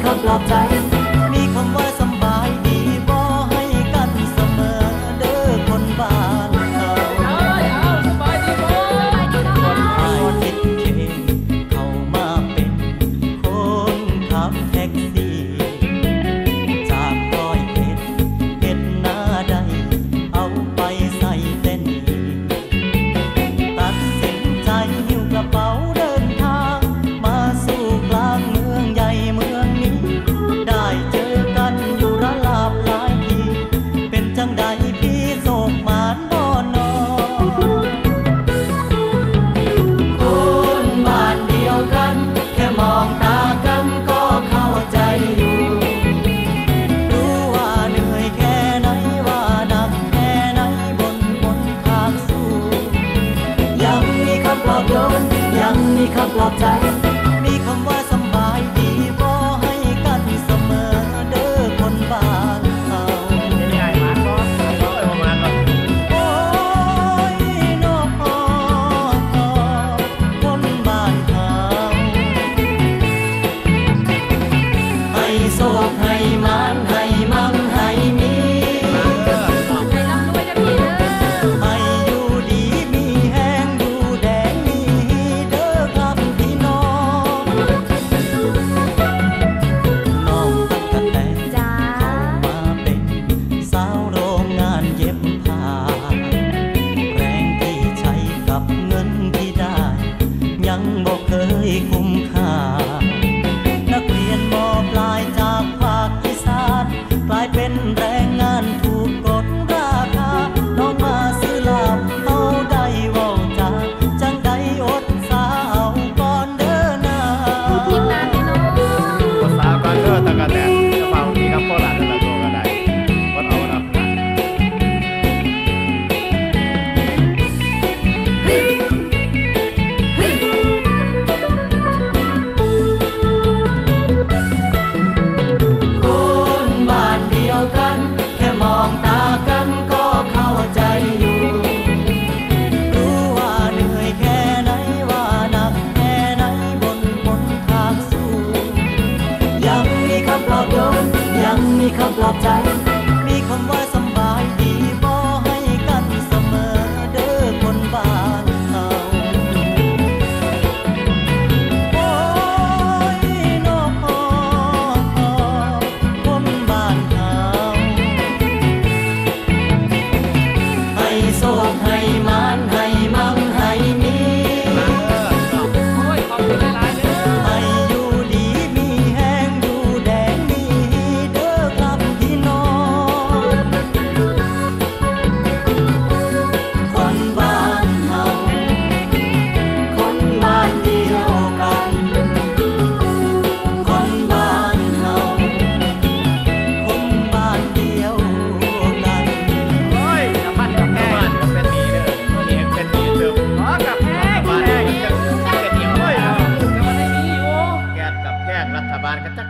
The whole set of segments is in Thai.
เขาปลอบใจ ปลอบใจ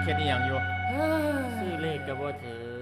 เขียนอีหยังอยู่ ซื้อเลขกับว่าเธอ